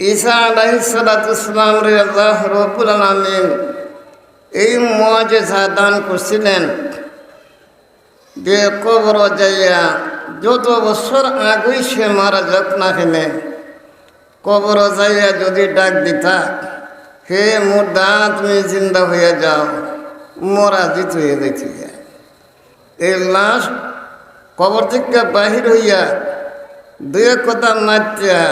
ঈসা আলাইসালাম রে আল্লাহ রবুল আলমিন এই মজেজা দান করছিলেন। যে কবর যাইয়া যত বছর আগুই সে মারা যাক না খেলে কবর যাইয়া যদি ডাক দিতা, হে মুর্দা, তুমি জিন্দা হইয়া যাও মরা জিত হয়ে দেখি এই লাশ কবর থেকে বাহির হইয়া দুই কথা মাতিয়া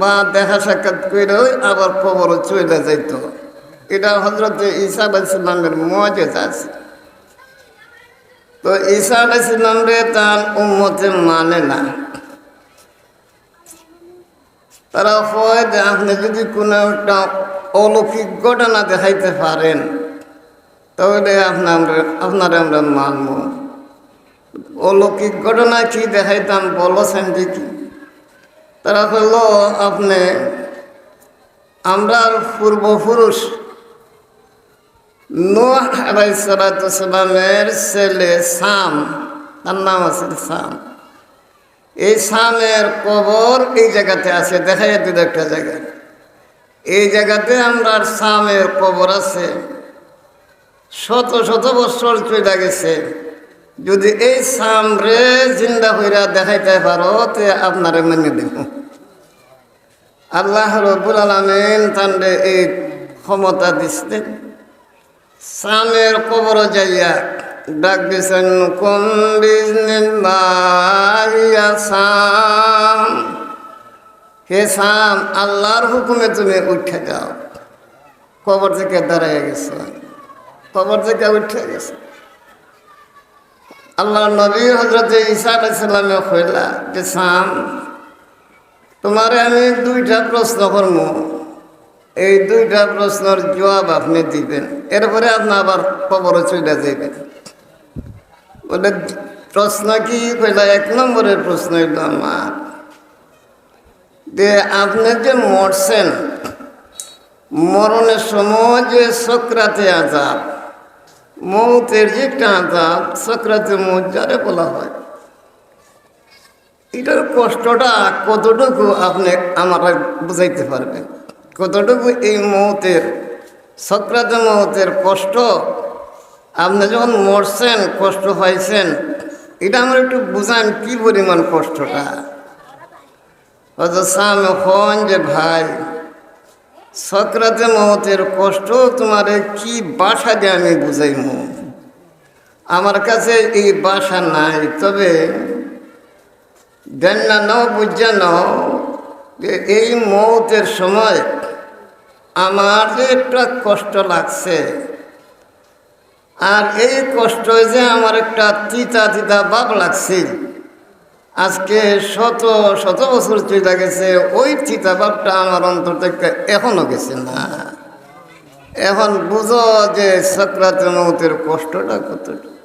বা দেখা সাক্ষাৎ করে আবার কবর চলে যাইত। এটা হজরত ঈসা আলাইসালামের মজেজ আছে। তো ঈসা আলাইসালাম রে তার উম্মতে মানে না। তারা হয় যে আপনি যদি কোনো একটা অলৌকিক ঘটনা দেখাইতে পারেন, তাহলে আপনার আপনার আমরা মানব। অলৌকিক ঘটনা কি দেখাইতাম বলছেন দেখি তারা হইল আপনি আমরার পূর্বপুরুষ। নোহ ছেলে সাম, তার নাম আছে সাম। এই সামের কবর এই জায়গাতে আছে দেখা যেত একটা জায়গা। এই জায়গাতে আমরা সামের কবর আছে। শত শত বছর চলে গেছে। যদি এই সামরে জিন্দা হইরা দেখাইতে পারো, তে আপনারে মেনে দেব আল্লাহ রবুল আলমিন তান্ডে এই ক্ষমতা দিচ্ছেন সামের কবর যাইয়া ডাক দিছেন, কুম বিজনিল্লাহিয়া সাম। হে সাম, আল্লাহর হুকুমে তুমি উঠে যাও। কবর থেকে দাঁড়াইয়া গেছে। কবর থেকে উঠে গেছে। আল্লাহ নবী হজরত ঈসা আলাইসাল্লামে কইলা যে সাম তোমারে আমি দুইটা প্রশ্ন করব এই দুইটা প্রশ্নের জবাব আপনি দিবেন। এরপরে আপনি আবার খবরে চলে যাবেন বলে, প্রশ্ন কি? কইলা, এক নম্বরের প্রশ্ন হইল আমার। যে আপনি যে মরছেন, মরণের সময় যে সক্রাতে আজাব মৌতের যে একটা আজাব সক্রাতে মৌত যারে বলা হয়। এটার কষ্টটা কতটুকু আপনি আমার বুঝাইতে পারবেন? কতটুকু এই মৌতের সক্রাত মৌতের কষ্ট? আপনি যখন মরছেন, কষ্ট পাইছেন, এটা আমার একটু বুঝান কি পরিমাণ কষ্টটা? হয়তো সামনে হন যে ভাই সক্রাতে মহতের কষ্ট তোমার কি বাসা দিয়ে আমি বুঝাইম? আমার কাছে এই বাসা নাই, তবে দেন না, নাও, বুঝা যে এই মৌতের সময় আমার যে একটা কষ্ট লাগছে। আর এই কষ্ট যে আমার একটা তিতা তিতা বাপ লাগছে। আজকে শত শত বছর চলে গেছে, ওই চিতা বাপটা আমার অন্তর থেকে এখনও গেছে না। এখন বুঝো যে সক্রাত মৌতের কষ্টটা কতটা